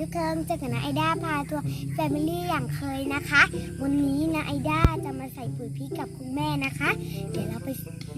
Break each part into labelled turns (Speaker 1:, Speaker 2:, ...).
Speaker 1: ทุกคนเจอกันนะไอด้าพาทัวร์แฟมิลี่อย่างเคยนะคะ วันนี้นะไอด้าจะมาใส่ปุ๋ยพริกกับคุณแม่นะคะ เดี๋ยวเราไป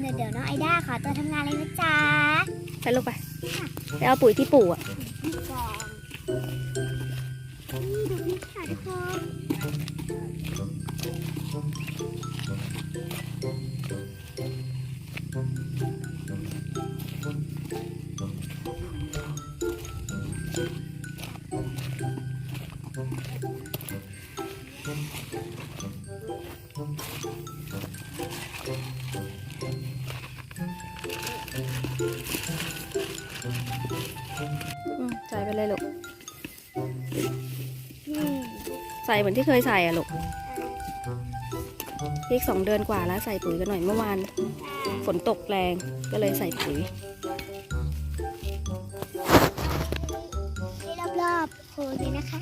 Speaker 1: เดี๋ยวเดี๋ยวน้องไอด้าขอตัวทำงานเลยนะจ๊ะ
Speaker 2: ไปลูกไปไปเอาปุ๋ยที่ปู่อะ
Speaker 1: นี่ก่อนนี่ดูพริกค่ะทุกคน
Speaker 2: ใส่ไปเลยลูก ใส่เหมือนที่เคยใส่อะลูกพริกสองเดือนกว่าแล้วใส่ปุ๋ยกันหน่อยเมื่อวาน ฝนตกแรงก็เลยใส่ปุ๋ย
Speaker 1: ให้รอบๆโคนเลยนะคะ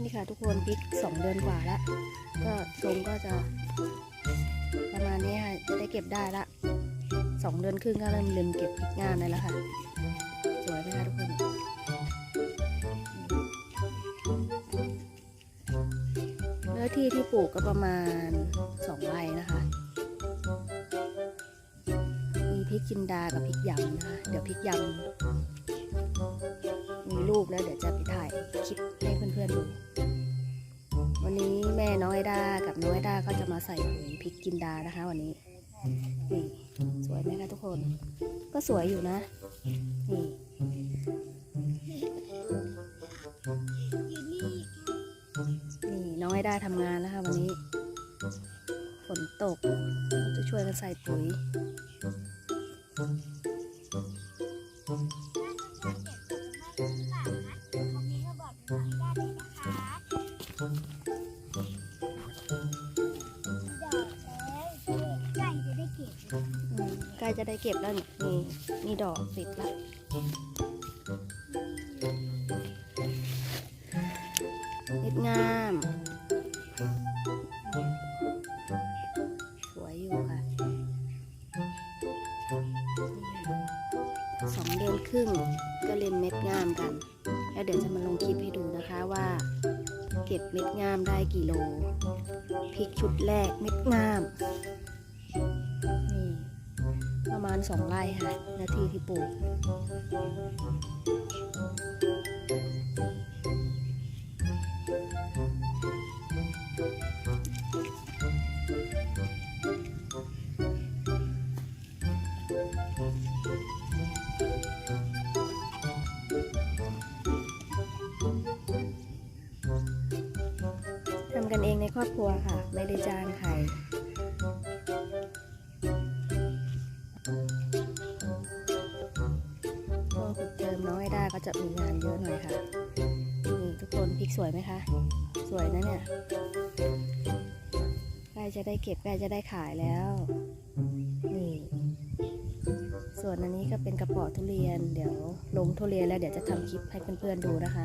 Speaker 2: นี่ค่ะทุกคนพริกสองเดือนกว่าแล้วก็ทรงก็จะ ประมาณนี้ค่ะจะได้เก็บได้ละสองเดือนครึ่งก็เริ่มเริ่มเก็บพริกงามได้แล้วค่ะ สวยไหมคะทุกคนเนื้อที่ที่ปลูกก็ประมาณสองไร่นะคะ จินดากับพริกยำนะคะเดี๋ยวพริกยำมีลูกแล้วเดี๋ยวจะไปถ่ายคลิปให้เพื่อนๆดูวันนี้แม่น้องไอดากับน้องไอดาก็จะมาใส่ปุ๋ยพริกจินดานะคะ วันนี้นี่สวยไหมคะทุกคน ก็สวยอยู่นะนี่
Speaker 1: อยู่นี่
Speaker 2: นี่น้องไอด้าทำงานแล้วค่ะวันนี้ฝนตกเราจะช่วยกันใส่ปุ๋ยอืม ใกล้จะได้เก็บแล้วนี่นี่นี่ดอกติดละเม็ดงาม แล้วเดี๋ยวจะมาลงคลิปให้ดูนะคะว่า เก็บเม็ดงามได้กี่โลพริกชุดแรกเม็ดงามนี่ประมาณสองไร่ค่ะ นาทีที่ปลูกำกันเองในครอบครัวค่ะ ไม่ได้จ้างใครช่วงปิดเทอมน้องไอด้าก็จะมีงานเยอะหน่อยค่ะ นี่ทุกคนพริกสวยไหมคะ สวยนะเนี่ยใกล้จะได้เก็บใกล้จะได้ขายแล้ว นี่ ส่วนอันนี้ก็เป็นกระป๋อทุเรียน เดี๋ยวลงทุเรียนแล้วเดี๋ยวจะทำคลิปให้เพื่อนๆดูนะคะ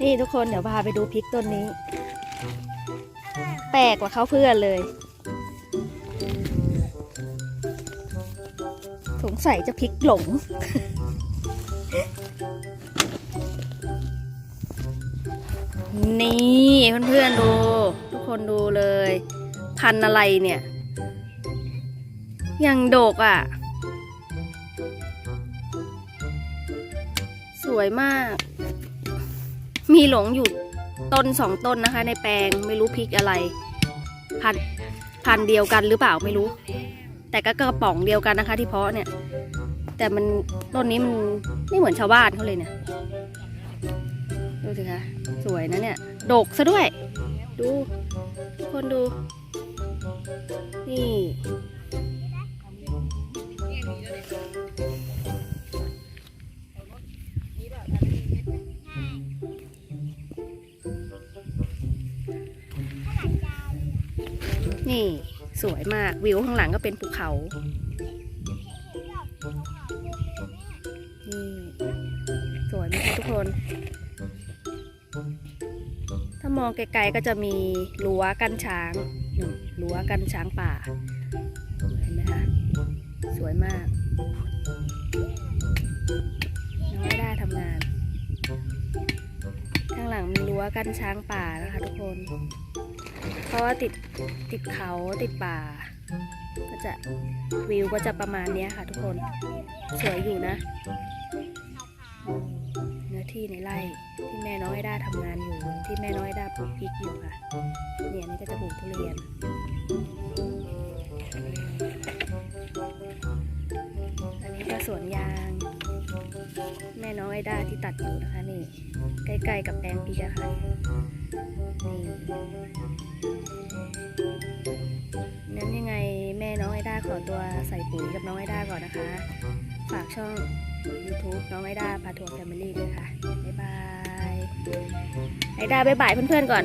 Speaker 2: นี่ทุกคนเดี๋ยวพาไปดูพริกต้นนี้ แปลกกว่าเขาเพื่อนเลย สงสัยจะพริกหลง นี่เพื่อนๆดู ทุกคนดูเลย พันอะไรเนี่ย ยังโดกอะ สวยมาก มีหลงอยู่ต้นสองต้นนะคะ ในแปลงไม่รู้พริกอะไร พันพันเดียวกันหรือเปล่าไม่รู้ แต่ก็กระป๋องเดียวกันนะคะ ที่เพาะเนี่ย แต่มันต้นนี้มันไม่เหมือนชาวบ้านเขาเลยเนี่ยดูสิคะสวยนะเนี่ยดกซะด้วย ดูทุกคนดู นี่ นี่สวยมากวิวข้างหลังก็เป็นภูเขานี่สวยไหมคะทุกคน ถ้ามองไกลๆก็จะมีรั้วกันช้างรั้วกันช้างป่า เห็นไหมคะ สวยมาก น้อยได้ทำงาน ข้างหลังมีรั้วกันช้างป่านะคะทุกคน เพราะว่าติดติดเขาติดป่า ก็จะวิวก็จะประมาณนี้ค่ะทุกคน สวยอยู่นะ เนื้อที่ในไร่ที่แม่น้อยด้าทำงานอยู่ ที่แม่น้อยด้าปลูกพริกอยู่ค่ะ เนี่ยนี่ก็จะปลูกทุเรียนอันนี้ก็สวนยาง แม่น้อยด้าที่ตัดอยู่นะคะนี่ใกล้ๆกับแปลงพริกอะค่ะนี่นั้นยังไงแม่น้องไอด้าขอตัวใส่ปุ๋ยกับน้องไอด้าก่อนนะคะ ฝากช่อง YouTube น้องไอด้าพาทัวร์แฟมิลี่ด้วยค่ะ บ๊ายบาย ไอด้าบ๊ายบายเพื่อนๆก่อน